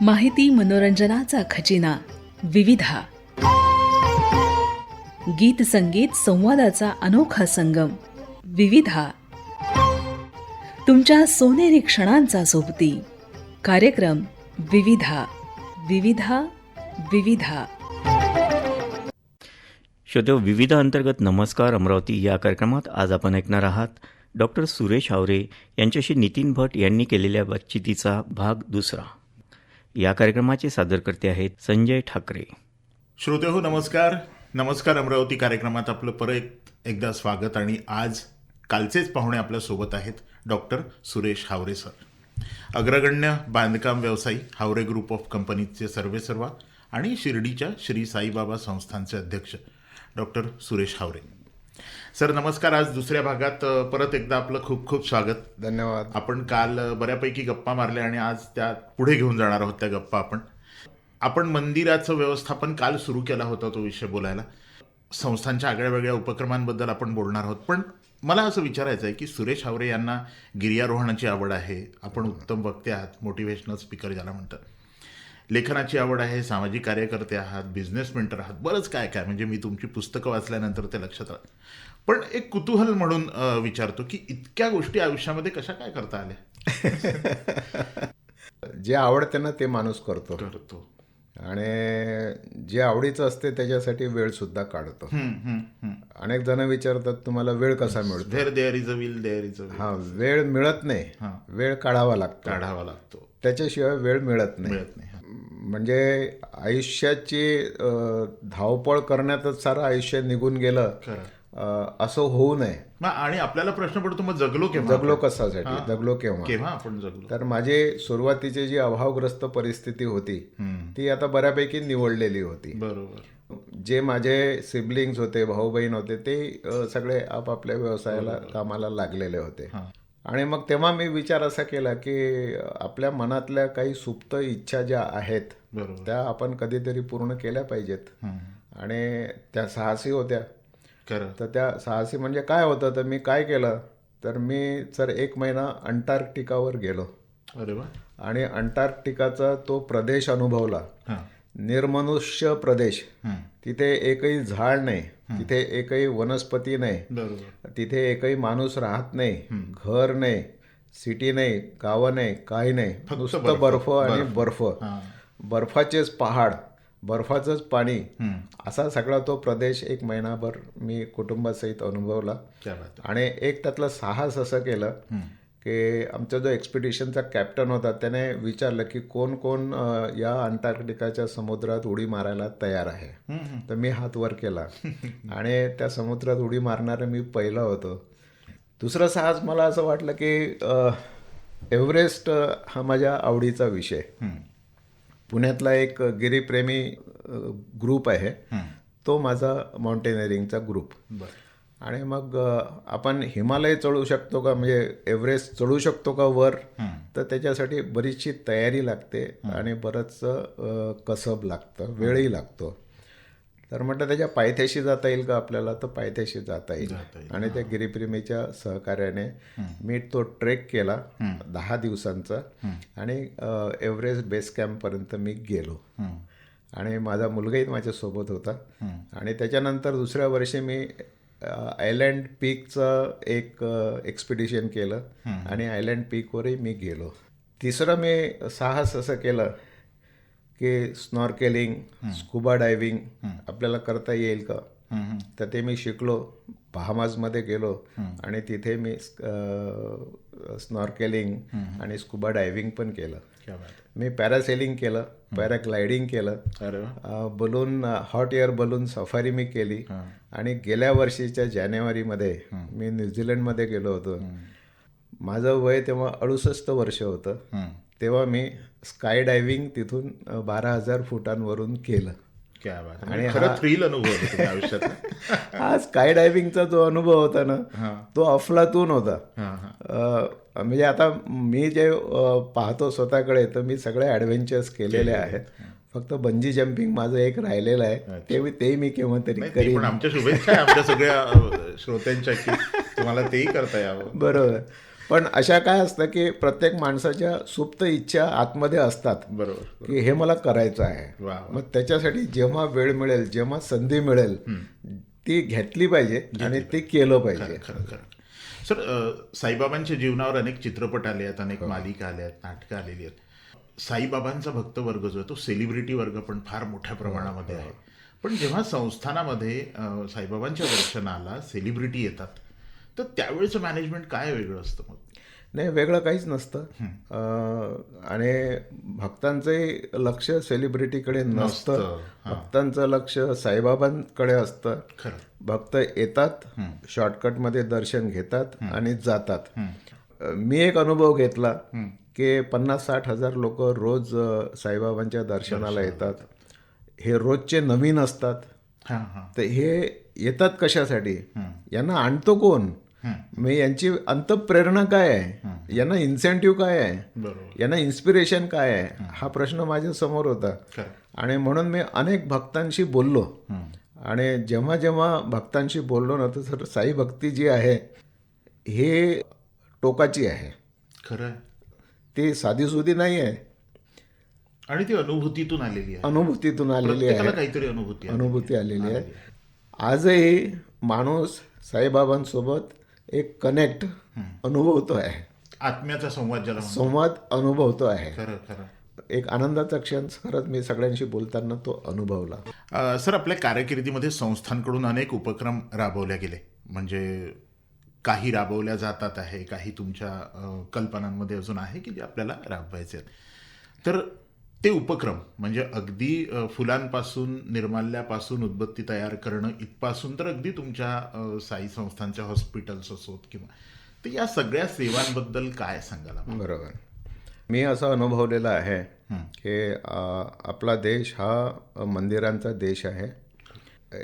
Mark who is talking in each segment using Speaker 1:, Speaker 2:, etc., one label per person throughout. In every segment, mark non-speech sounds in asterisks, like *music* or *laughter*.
Speaker 1: माहिती मनोरंजनाचा खजिना विविधा. गीत संगीत संवादाचा अनोखा संगम विविधा. तुमच्या सोनेरी क्षणांचा सोबती कार्यक्रम विविधा. विविधा विविधा.
Speaker 2: श्रोते विविध अंतर्गत नमस्कार अमरावती या कार्यक्रमात आज आपण ऐकणार आहात डॉक्टर सुरेश आवरे यांच्याशी नितीन भट यांनी केलेल्या बातचितीचा भाग दुसरा. या कार्यक्रमाचे सादरकर्ते आहेत संजय ठाकरे.
Speaker 3: श्रोते हो नमस्कार. नमस्कार अमरावती कार्यक्रमात आपलं परत एकदा स्वागत आणि आज कालचेच पाहुणे आपल्यासोबत आहेत डॉक्टर सुरेश हावरे सर. अग्रगण्य बांधकाम व्यवसायी हावरे ग्रुप ऑफ कंपनीचे सर्वेसर्वा आणि शिर्डीच्या श्री साईबाबा संस्थानचे अध्यक्ष डॉक्टर सुरेश हावरे. सर नमस्कार. आज दुसऱ्या भागात परत एकदा आपलं खूप खूप स्वागत.
Speaker 4: धन्यवाद.
Speaker 3: आपण काल बऱ्यापैकी गप्पा मारल्या आणि आज त्या पुढे घेऊन जाणार आहोत त्या गप्पा आपण. आपण मंदिराचं व्यवस्थापन काल सुरू केला होता तो विषय बोलायला. संस्थांच्या आगळ्या वेगळ्या उपक्रमांबद्दल आपण बोलणार आहोत. पण मला असं विचारायचं आहे की सुरेश हावरे यांना गिर्यारोहणाची आवड आहे. आपण उत्तम वक्ते आहात मोटिवेशनल स्पीकर ज्याला म्हणतात. लेखनाची आवड आहे सामाजिक कार्यकर्ते आहात बिझनेस मेंटर आहात बरंच काय काय. म्हणजे मी तुमची पुस्तकं वाचल्यानंतर ते लक्षात राहत. पण एक कुतूहल म्हणून विचारतो की इतक्या गोष्टी आयुष्यामध्ये कशा काय करता आल्या? *laughs*
Speaker 4: जे आवडते ना ते माणूस करतो.
Speaker 3: करतो.
Speaker 4: आणि जे आवडीचं असते त्याच्यासाठी वेळ सुद्धा काढतो. अनेक जण विचारतात तुम्हाला वेळ कसा मिळतो? हा वेळ मिळत नाही. वेळ काढावा लागतो.
Speaker 3: काढावा लागतो.
Speaker 4: त्याच्याशिवाय वेळ मिळत नाही. म्हणजे आयुष्याची धावपळ करण्यातच सारं आयुष्य निघून गेलं. असं होऊ नये.
Speaker 3: आणि आपल्याला प्रश्न पडतो मग जगलो केव्हा
Speaker 4: जगलो? कशासाठी? जगलो केव्हा?
Speaker 3: केव्हा आपण जगलो?
Speaker 4: तर माझी सुरुवातीची जी अभावग्रस्त परिस्थिती होती ती आता बऱ्यापैकी निवडलेली होती.
Speaker 3: बरोबर.
Speaker 4: जे माझे सिबलिंग्स होते भाऊ बहीण होते ते सगळे आपापल्या व्यवसायाला कामाला लागलेले होते. आणि मग तेव्हा मी विचार असा केला की आपल्या मनातल्या काही सुप्त इच्छा ज्या आहेत त्या आपण कधीतरी पूर्ण केल्या पाहिजेत. आणि त्या साहसी होत्या. तर त्या साहसी म्हणजे काय होतं तर मी काय केलं तर मी तर एक महिना अंटार्क्टिकावर गेलो.
Speaker 3: अरे वा.
Speaker 4: आणि अंटार्क्टिकाचा तो प्रदेश अनुभवला. निर्मनुष्य प्रदेश. तिथे एकही झाड नाही. तिथे एकही वनस्पती नाही. तिथे एकही माणूस राहत नाही. घर नाही. सिटी नाही. गावं नाही. काही नाही. नुसतं बर्फ. आणि बर्फ. बर्फाचेच पहाड. बर्फाचंच पाणी. असा सगळा तो प्रदेश एक महिनाभर मी कुटुंबासहित अनुभवला. आणि एक त्यातलं साहस असं केलं की आमचा जो एक्सपिडिशनचा कॅप्टन होता त्याने विचारलं की कोण कोण या अंटार्क्टिकाच्या समुद्रात उडी मारायला तयार आहे. तर मी हात वर केला. *laughs* आणि त्या समुद्रात उडी मारणारं मी पहिला होतो. दुसरं साहस मला असं वाटलं की एव्हरेस्ट हा माझ्या आवडीचा विषय. पुण्यातला एक गिरीप्रेमी ग्रुप आहे. तो माझा माउंटेनरिंगचा ग्रुप.
Speaker 3: बरं.
Speaker 4: आणि मग आपण हिमालय चढू शकतो का? म्हणजे एव्हरेस्ट चढू शकतो का वर? तर त्याच्यासाठी बरीचशी तयारी लागते आणि बरंचसं अ, कसब लागतं वेळही लागतो. तर म्हटलं त्याच्या पायथ्याशी जाता येईल का आपल्याला? तर पायथ्याशी जाता येईल. आणि त्या गिरीप्रेमीच्या सहकार्याने मी तो ट्रेक केला दहा दिवसांचा आणि एव्हरेस्ट बेस कॅम्पपर्यंत मी गेलो. आणि माझा मुलगाही माझ्यासोबत होता. आणि त्याच्यानंतर दुसऱ्या वर्षी मी आयलँड पीकचं एक एक्सपिडिशन केलं आणि आयलँड पीकवरही मी गेलो. तिसरं मी साहस असं केलं की स्नॉर्केलिंग स्कुबा डायव्हिंग आपल्याला करता येईल का? तर ते मी शिकलो बहामाजमध्ये गेलो आणि तिथे मी स्नॉर्केलिंग आणि स्कुबा डायव्हिंग पण केलं. मी पॅरासेलिंग केलं पॅराग्लायडिंग केलं. Balloon hot air balloon safari मी केली. आणि गेल्या वर्षीच्या जानेवारीमध्ये मी न्यूझीलंडमध्ये गेलो होतो. माझं वय तेव्हा अडुसष्ट वर्ष होतं. तेव्हा मी स्काय डायव्हिंग तिथून बारा हजार फुटांवरून केलं.
Speaker 3: आणि खरं थ्रिल अनुभव आयुष्यात *laughs*
Speaker 4: हा स्काय डायव्हिंगचा जो अनुभव होता ना तो अफलातून होता. म्हणजे आता मी जे पाहतो स्वतःकडे तर मी सगळे ॲडव्हेंचर्स केलेले आहेत. फक्त बंजी जम्पिंग माझं एक राहिलेलं आहे. ते मी ते मी केव्हा तरी करीन.
Speaker 3: आमच्या शुभेच्छा आमच्या सगळ्या श्रोत्यांच्या की तुम्हाला तेही करता यावं.
Speaker 4: बरोबर. पण अशा काय असतं की प्रत्येक माणसाच्या सुप्त इच्छा आतमध्ये असतात.
Speaker 3: बरोबर
Speaker 4: की हे मला करायचं आहे. मग त्याच्यासाठी जेव्हा वेळ मिळेल जेव्हा संधी मिळेल ती घेतली पाहिजे आणि ते केलं पाहिजे.
Speaker 3: खरं खरं. सर साईबाबांच्या जीवनावर अनेक चित्रपट आले आहेत अनेक मालिका आल्या आहेत नाटकं आलेली आहेत. साईबाबांचा भक्त वर्ग जो आहे तो सेलिब्रिटी वर्ग पण फार मोठ्या प्रमाणामध्ये आहे. पण जेव्हा संस्थानामध्ये साईबाबांच्या दर्शनाला सेलिब्रिटी येतात तर त्यावेळेचं मॅनेजमेंट काय वेगळं असतं मग?
Speaker 4: नाही वेगळं काहीच नसतं. आणि भक्तांचंही लक्ष सेलिब्रिटीकडे नसतं. भक्तांचं लक्ष साईबाबांकडे असतं. भक्त येतात शॉर्टकटमध्ये दर्शन घेतात आणि जातात. मी एक अनुभव घेतला की पन्नास साठ हजार लोक रोज साईबाबांच्या दर्शनाला येतात. हे रोजचे नवीन असतात. तर हे येतात कशासाठी? यांना आणतो कोण? मग यांची अंतप्रेरणा काय आहे? यांना इन्सेंटिव्ह काय आहे? यांना इन्स्पिरेशन काय आहे? हा प्रश्न माझ्यासमोर होता. आणि म्हणून मी अनेक भक्तांशी बोललो. आणि जेव्हा जेव्हा भक्तांशी बोललो ना तर सर साई भक्ती जी आहे हे टोकाची आहे.
Speaker 3: खरं.
Speaker 4: ती साधीसुधी नाही आहे
Speaker 3: आणि ती अनुभूतीतून आलेली आहे.
Speaker 4: अनुभूतीतून आलेली आहे.
Speaker 3: काहीतरी अनुभूती आहे.
Speaker 4: अनुभूती आलेली आहे. आजही माणूस साईबाबांसोबत एक कनेक्ट अनुभवतो आहे.
Speaker 3: आत्म्याचा संवाद ज्याला.
Speaker 4: संवाद अनुभवतो आहे.
Speaker 3: खरं खरं.
Speaker 4: एक आनंदाचा क्षण खरंच मी सगळ्यांशी बोलताना तो अनुभवला.
Speaker 3: सर आपल्या कारकिर्दीमध्ये संस्थांकडून अनेक उपक्रम राबवल्या गेले. म्हणजे काही राबवल्या जातात आहे काही तुमच्या कल्पनांमध्ये अजून आहे की जे आपल्याला राबवायचे आहेत. तर ते उपक्रम म्हणजे अगदी फुलांपासून निर्माल्यापासून उदबत्ती तयार करणं इथपासून तर अगदी तुमच्या साई संस्थांच्या हॉस्पिटल्स असोत किंवा तर या सगळ्या सेवांबद्दल काय सांगाल आम्हाला?
Speaker 4: बरोबर. मी असं अनुभवलेलं आहे की आपला देश हा मंदिरांचा देश आहे.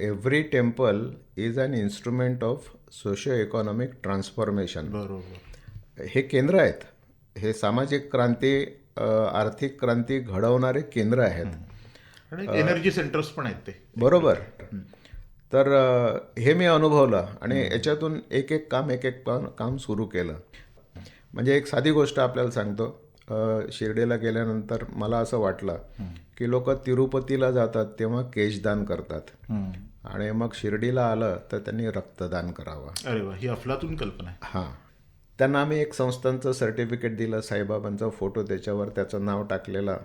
Speaker 4: Every temple is an instrument of socio economic transformation.
Speaker 3: बरोबर.
Speaker 4: हे केंद्र आहेत. हे सामाजिक क्रांती आर्थिक क्रांती घडवणारे केंद्र आहेत.
Speaker 3: आणि एनर्जी सेंटर्स पण आहेत ते.
Speaker 4: बरोबर. तर हे मी अनुभवलं आणि याच्यातून एक एक काम एक एक काम काम सुरू केलं. म्हणजे एक साधी गोष्ट आपल्याला सांगतो. शिर्डीला गेल्यानंतर मला असं वाटलं की लोक तिरुपतीला जातात तेव्हा केशदान करतात. आणि मग शिर्डीला आलं तर त्यांनी रक्तदान करावं.
Speaker 3: अरे वा ही अफलातून कल्पना
Speaker 4: हां. त्यांना आम्ही एक संस्थांचं सर्टिफिकेट दिलं साईबाबांचा फोटो त्याच्यावर त्याचं नाव टाकलेलं.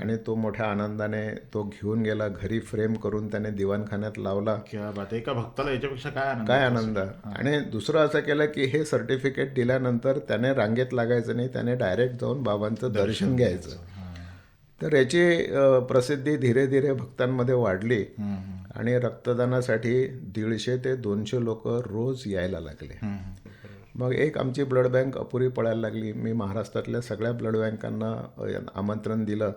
Speaker 4: आणि तो मोठ्या आनंदाने तो घेऊन गेला घरी फ्रेम करून त्याने दिवाणखान्यात लावला.
Speaker 3: एका भक्ताला याच्यापेक्षा काय आनंद
Speaker 4: काय आनंद? आणि दुसरं असं केलं की हे सर्टिफिकेट दिल्यानंतर त्याने रांगेत लागायचं नाही त्याने डायरेक्ट जाऊन बाबांचं दर्शन घ्यायचं. तर याची प्रसिद्धी धीरे धीरे भक्तांमध्ये वाढली. आणि रक्तदानासाठी दीडशे ते दोनशे लोक रोज यायला लागले. मग एक आमची ब्लड बँक अपुरी पडायला लागली. मी महाराष्ट्रातल्या सगळ्या ब्लड बँकांना आमंत्रण दिलं.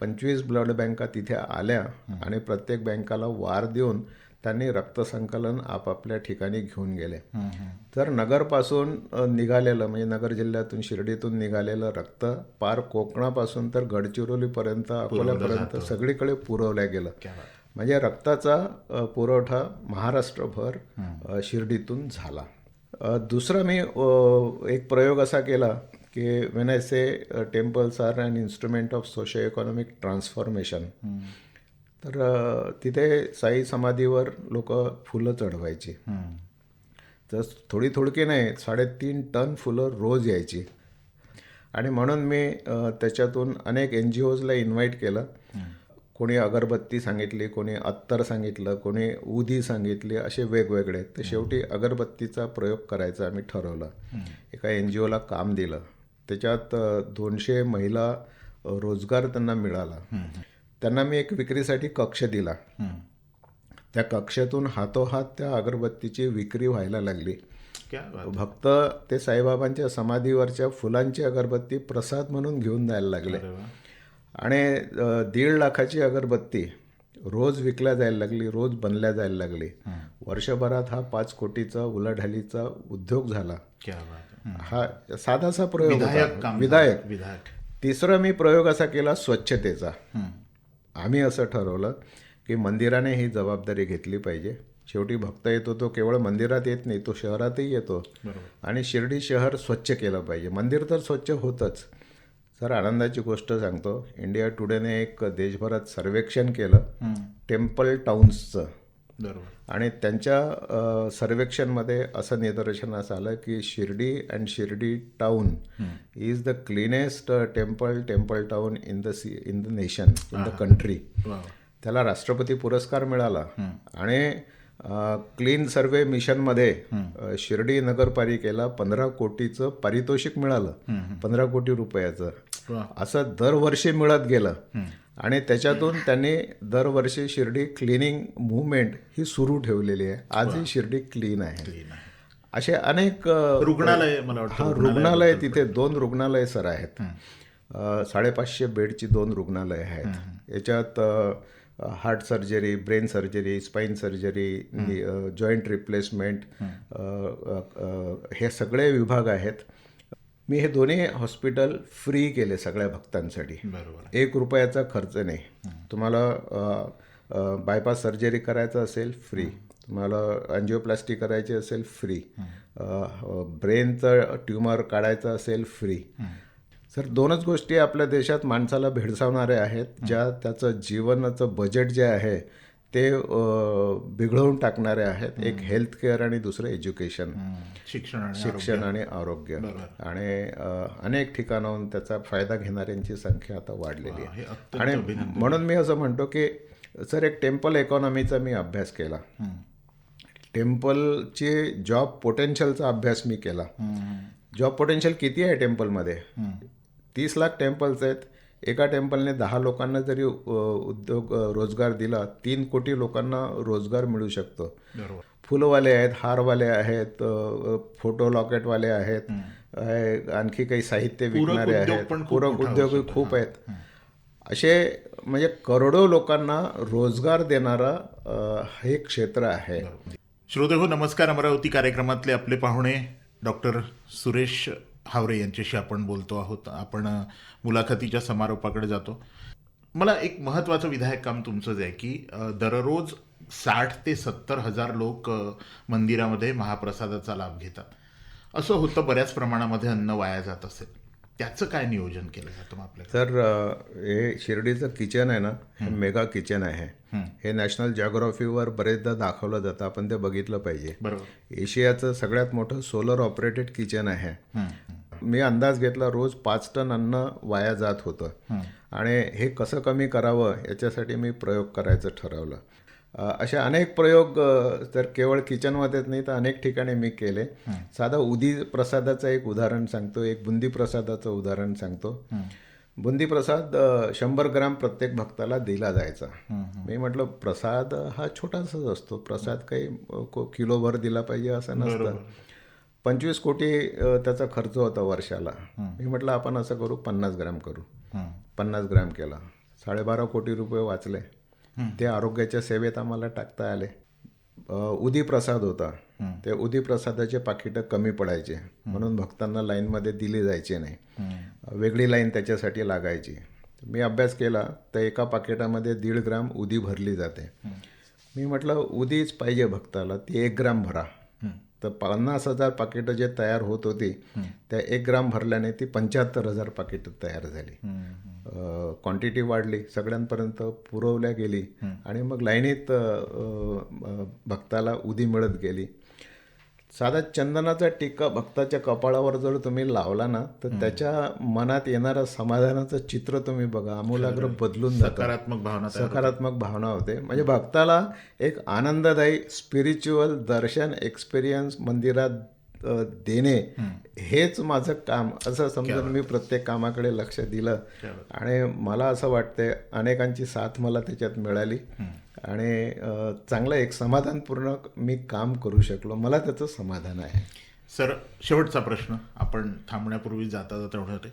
Speaker 4: पंचवीस ब्लड बँका तिथे आल्या आणि प्रत्येक बँकाला वार देऊन त्यांनी रक्तसंकलन आपापल्या ठिकाणी घेऊन गेले. तर नगरपासून निघालेलं म्हणजे नगर जिल्ह्यातून शिर्डीतून निघालेलं रक्त पार कोकणापासून तर गडचिरोलीपर्यंत अकोल्यापर्यंत सगळीकडे पुरवल्या गेलं. म्हणजे रक्ताचा पुरवठा महाराष्ट्रभर शिर्डीतून झाला. दुसरा मी एक प्रयोग असा केला की when I say temples are an instrument of socio economic transformation तर तिथे साई समाधीवर लोक फुलं चढवायची. तर थोडी थोडकी नाही साडेतीन टन फुलं रोज यायची. आणि म्हणून मी त्याच्यातून अनेक एन जी ओजला इन्व्हाइट केलं. कोणी अगरबत्ती सांगितली कोणी अत्तर सांगितलं कोणी उदी सांगितली असे वेगवेगळे तर शेवटी अगरबत्तीचा प्रयोग करायचा आम्ही ठरवलं. एका एन जी ओला काम दिलं. त्याच्यात दोनशे महिला रोजगार त्यांना मिळाला. त्यांना मी एक विक्रीसाठी कक्ष दिला. त्या कक्षातून हातोहात त्या अगरबत्तीची विक्री व्हायला लागली. भक्त ते साईबाबांच्या समाधीवरच्या फुलांची अगरबत्ती प्रसाद म्हणून घेऊन जायला लागले. आणि दीड लाखाची अगरबत्ती रोज विकल्या जायला लागली रोज बनल्या जायला लागली. वर्षभरात हा पाच कोटीचा उलाढालीचा उद्योग झाला.
Speaker 3: क्या बात आहे.
Speaker 4: हा. साधासा प्रयोग
Speaker 3: विधायक.
Speaker 4: विधायक. तिसरा मी प्रयोग असा केला स्वच्छतेचा. आम्ही असं ठरवलं की मंदिराने ही जबाबदारी घेतली पाहिजे. शेवटी भक्त येतो तो केवळ मंदिरात येत नाही तो शहरातही येतो. आणि शिर्डी शहर स्वच्छ केलं पाहिजे. मंदिर तर स्वच्छ होतंच. सर आनंदाची गोष्ट सांगतो. इंडिया टुडेने एक देशभरात सर्वेक्षण केलं. टेम्पल टाउन्सचं
Speaker 3: बरोबर.
Speaker 4: आणि त्यांच्या सर्वेक्षणमध्ये असं निदर्शनास आलं की Shirdi and Shirdi town is the cleanest temple temple town in the sea in the nation in the country. त्याला राष्ट्रपती पुरस्कार मिळाला. आणि क्लीन सर्वे मिशनमध्ये शिर्डी नगरपालिकेला पंधरा कोटीचं पारितोषिक मिळालं. पंधरा कोटी रुपयाचं. असं दरवर्षी मिळत गेलं. आणि त्याच्यातून त्यांनी दरवर्षी शिर्डी क्लिनिंग मुवमेंट ही सुरू ठेवलेली आहे. आजही शिर्डी क्लीन आहे. असे अनेक
Speaker 3: रुग्णालय मला वाटतं
Speaker 4: हा रुग्णालय तिथे दोन रुग्णालय सर आहेत. साडेपाचशे बेडची दोन रुग्णालय आहेत. याच्यात heart surgery brain surgery spine surgery joint replacement हे सगळे विभाग आहेत. मी हे दोन्ही हॉस्पिटल फ्री केले सगळ्या भक्तांसाठी.
Speaker 3: बरोबर.
Speaker 4: एक रुपयाचा खर्च नाही. तुम्हाला बायपास सर्जरी करायचं असेल फ्री तुम्हाला अँजिओप्लास्टी करायची असेल फ्री ब्रेनचं ट्युमर काढायचं असेल फ्री सर दोनच गोष्टी आपल्या देशात माणसाला भेडसावणाऱ्या आहेत. ज्या त्याचं जीवनाचं बजेट जे आहे ते बिघडवून टाकणारे आहेत. एक हेल्थ केअर आणि दुसरं एज्युकेशन
Speaker 3: शिक्षण
Speaker 4: शिक्षण आणि आरोग्य. आणि अनेक ठिकाणाहून त्याचा फायदा घेणाऱ्यांची संख्या आता वाढलेली आहे. आणि म्हणून मी असं म्हणतो की सर एक टेम्पल इकॉनॉमीचा मी अभ्यास केला. टेम्पलचे जॉब पोटेन्शियलचा अभ्यास मी केला. जॉब पोटेन्शियल किती आहे टेम्पलमध्ये तीस लाख टेम्पल्स आहेत. एका टेम्पलने दहा लोकांना जरी उद्योग रोजगार दिला तीन कोटी लोकांना रोजगार मिळू शकतो. फुलवाले आहेत हारवाले आहेत फोटो लॉकेटवाले आहेत आणखी काही साहित्य विकणारे आहेत. पूरक उद्योग खूप आहेत. असे म्हणजे करोडो लोकांना रोजगार देणारं हे क्षेत्र आहे.
Speaker 3: श्रोते हो नमस्कार. अमरावती कार्यक्रमातले आपले पाहुणे डॉक्टर सुरेश हावरे यांच्याशी आपण बोलतो आहोत. आपण मुलाखतीच्या समारोपाकडे जातो. मला एक महत्त्वाचं विधायक काम तुमचंच आहे की दररोज साठ ते सत्तर हजार लोक मंदिरामध्ये महाप्रसादाचा लाभ घेतात. असं होतं बऱ्याच प्रमाणामध्ये अन्न वाया जात असेल. त्याचं काय नियोजन केलं जातं मग आपल्याकडे?
Speaker 4: तर हे शिर्डीचं किचन आहे ना हे मेगा किचन आहे. हे नॅशनल जिओग्राफीवर बरेचदा दाखवलं जातं. आपण ते बघितलं पाहिजे.
Speaker 3: बरोबर.
Speaker 4: एशियाचं सगळ्यात मोठं सोलर ऑपरेटेड किचन आहे. मी अंदाज घेतला रोज पाच टन अन्न वाया जात होतं. आणि हे कसं कमी करावं याच्यासाठी मी प्रयोग करायचं ठरवलं. असे अनेक प्रयोग तर केवळ किचनमध्येच नाही तर अनेक ठिकाणी मी केले. साधा उदी प्रसादाचं एक उदाहरण सांगतो एक बुंदी प्रसादाचं उदाहरण सांगतो. बुंदी प्रसाद शंभर ग्राम प्रत्येक भक्ताला दिला जायचा. मी म्हटलं प्रसाद हा छोटासाच असतो. प्रसाद काही किलोभर दिला पाहिजे असं नसतं. पंचवीस कोटी त्याचा खर्च होता वर्षाला. मी म्हटलं आपण असं करू पन्नास ग्राम करू. पन्नास ग्राम केला. साडेबारा कोटी रुपये वाचले. ते आरोग्याच्या सेवेत आम्हाला टाकता आले. उदी प्रसाद होता. ते उदी प्रसादाचे पाकिटं कमी पडायचे. म्हणून भक्तांना लाईनमध्ये दिली जायचे नाही. वेगळी लाईन त्याच्यासाठी लागायची. मी अभ्यास केला तर एका पाकिटामध्ये दीड ग्राम उदी भरली जाते. मी म्हटलं उदीच पाहिजे भक्ताला ती एक ग्राम भरा. तर पन्नास हजार पाकिटं जे तयार होत होती त्या एक ग्राम भरल्याने ती पंच्याहत्तर हजार पाकिटं तयार झाली. क्वांटिटी वाढली सगळ्यांपर्यंत पुरवल्या गेली आणि मग लाईनीत भक्ताला उदी मिळत गेली. साधा चंदनाचा टिक्का भक्ताच्या कपाळावर जर तुम्ही लावला ना तर त्याच्या मनात येणारं समाधानाचं चित्र तुम्ही बघा. आमूलाग्र बदलून
Speaker 3: सकारात्मक भावना
Speaker 4: सकारात्मक भावना होते. म्हणजे भक्ताला एक आनंददायी स्पिरिच्युअल दर्शन एक्सपिरियन्स मंदिरात देणे हेच माझं काम. असं समजून मी प्रत्येक कामाकडे लक्ष दिलं. आणि मला असं वाटतंय अनेकांची साथ मला त्याच्यात मिळाली. आणि चांगलं एक समाधानपूर्ण मी काम करू शकलो. मला त्याचं समाधान आहे.
Speaker 3: सर शेवटचा प्रश्न. आपण थांबण्यापूर्वी जाता जाता होते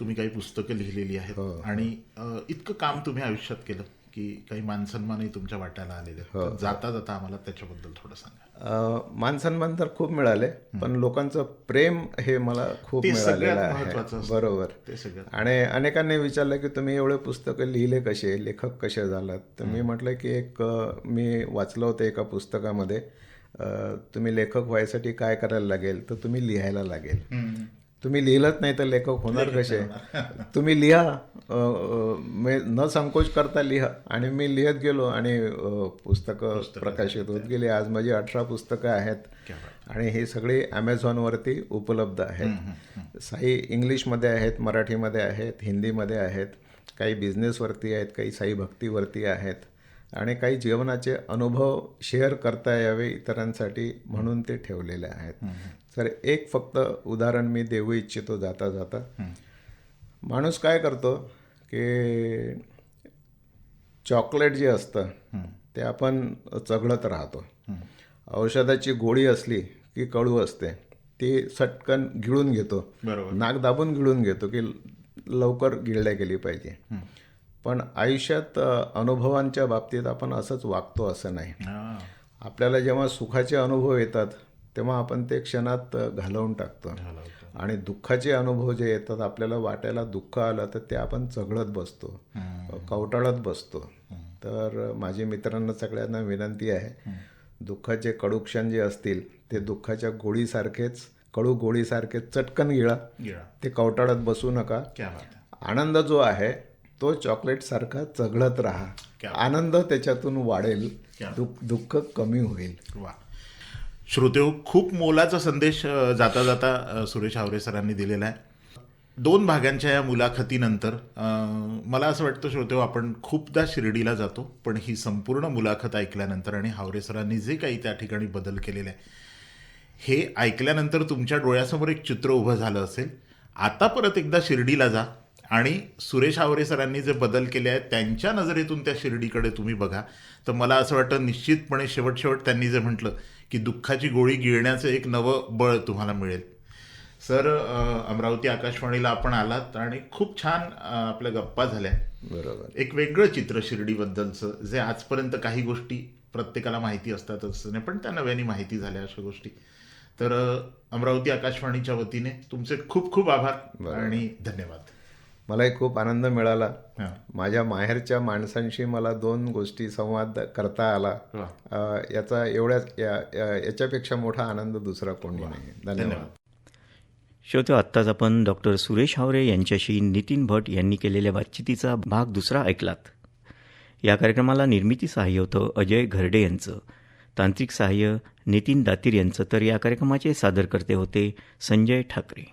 Speaker 3: तुम्ही काही पुस्तकं लिहिलेली आहेत आणि अ, इतकं काम तुम्ही आयुष्यात केलं. की काही मानसन्मानही तुमच्या वाट्याला आलेले आहेत. तर जाता जाता आम्हाला त्याच्याबद्दल थोडं सांगा.
Speaker 4: मानसन्मान तर खूप मिळाले पण लोकांचं प्रेम हे मला खूप मिळालेलं आहे. बरोबर.
Speaker 3: ते सगळं
Speaker 4: आणि अनेकांनी विचारलं की तुम्ही एवढे पुस्तकं लिहिले कसे लेखक कसे झालात? तर मी म्हटलं की एक मी वाचलं होतं एका पुस्तकामध्ये तुम्ही लेखक व्हायसाठी काय करायला लागेल? तर तुम्ही लिहायला लागेल. तुम्ही लिहिलंच नाही तर लेखक होणार कसे? *laughs* तुम्ही लिहा न संकोच करता लिहा. आणि मी लिहत गेलो आणि पुस्तकं प्रकाशित होत गेली. आज माझी अठरा पुस्तकं आहेत. आणि हे सगळे ॲमेझॉनवरती उपलब्ध आहेत. साई इंग्लिशमध्ये आहेत मराठीमध्ये आहेत हिंदीमध्ये आहेत काही बिझनेसवरती आहेत काही साई भक्तीवरती आहेत. आणि काही जीवनाचे अनुभव शेअर करता यावे इतरांसाठी म्हणून ते ठेवलेले आहेत. तर एक फक्त उदाहरण मी देऊ इच्छितो जाता जाता. माणूस काय करतो की चॉकलेट जे असतं ते आपण चघळत राहतो. औषधाची गोळी असली की कडू असते ती सटकन गिळून घेतो. नाक दाबून गिळून घेतो की लवकर गिळल्या गेली पाहिजे. पण आयुष्यात अनुभवांच्या बाबतीत आपण असंच वागतो असं नाही. आपल्याला जेव्हा सुखाचे अनुभव येतात तेव्हा आपण ते क्षणात घालवून टाकतो. आणि दुःखाचे अनुभव जे येतात आपल्याला वाटायला दुःख आलं तर ते आपण चघळत बसतो. कवटाळत बसतो. तर माझी मित्रांना सगळ्यांना विनंती आहे दुःखाचे कडू क्षण जे असतील ते दुःखाच्या गोळीसारखेच कडू गोळीसारखे चटकन गिळा. ते कवटाळत बसू नका. आनंद जो आहे तो चॉकलेट सारखा चघळत राहा. आनंद त्याच्यातून वाढेल. दुःख कमी होईल.
Speaker 3: वा श्रोतेहो खूप मोलाचा संदेश जाता जाता सुरेश हावरे सरांनी दिलेला आहे. दोन भागांच्या या मुलाखतीनंतर मला असं वाटतं श्रोतेहो आपण खूपदा शिर्डीला जातो पण ही संपूर्ण मुलाखत ऐकल्यानंतर आणि हावरे सरांनी जे काही त्या ठिकाणी बदल केलेले आहे हे ऐकल्यानंतर तुमच्या डोळ्यासमोर एक चित्र उभं झालं असेल. आता परत एकदा शिर्डीला जा आणि सुरेश आवरे सरांनी जे बदल केले आहेत त्यांच्या नजरेतून त्या शिर्डीकडे तुम्ही बघा. तर मला असं वाटतं निश्चितपणे शेवट शेवट त्यांनी जे म्हटलं की दुःखाची गोळी गिळण्याचं एक नवं बळ तुम्हाला मिळेल. सर अमरावती आकाशवाणीला आपण आलात आणि खूप छान आपल्या गप्पा झाल्या.
Speaker 4: बरोबर.
Speaker 3: एक वेगळं चित्र शिर्डीबद्दलचं जे आजपर्यंत काही गोष्टी प्रत्येकाला माहिती असतात असं नाही पण त्या नव्याने माहिती झाल्या अशा गोष्टी. तर अमरावती आकाशवाणीच्या वतीने तुमचे खूप खूप आभार आणि धन्यवाद.
Speaker 4: मलाही खूप आनंद मिळाला. माझ्या माहेरच्या माणसांशी मला दोन गोष्टी संवाद करता आला. याचा एवढ्या या- या- याच्यापेक्षा मोठा आनंद दुसरा कोणी नाही. धन्यवाद.
Speaker 2: श्रोते आत्ताच आपण डॉक्टर सुरेश हावरे यांच्याशी नितीन भट यांनी केलेल्या बातचितीचा भाग दुसरा ऐकलात. या कार्यक्रमाला निर्मिती सहाय्य होतं अजय घरडे यांचं. तांत्रिक सहाय्य नितीन दातीर यांचं. तर या कार्यक्रमाचे सादरकर्ते होते संजय ठाकरे.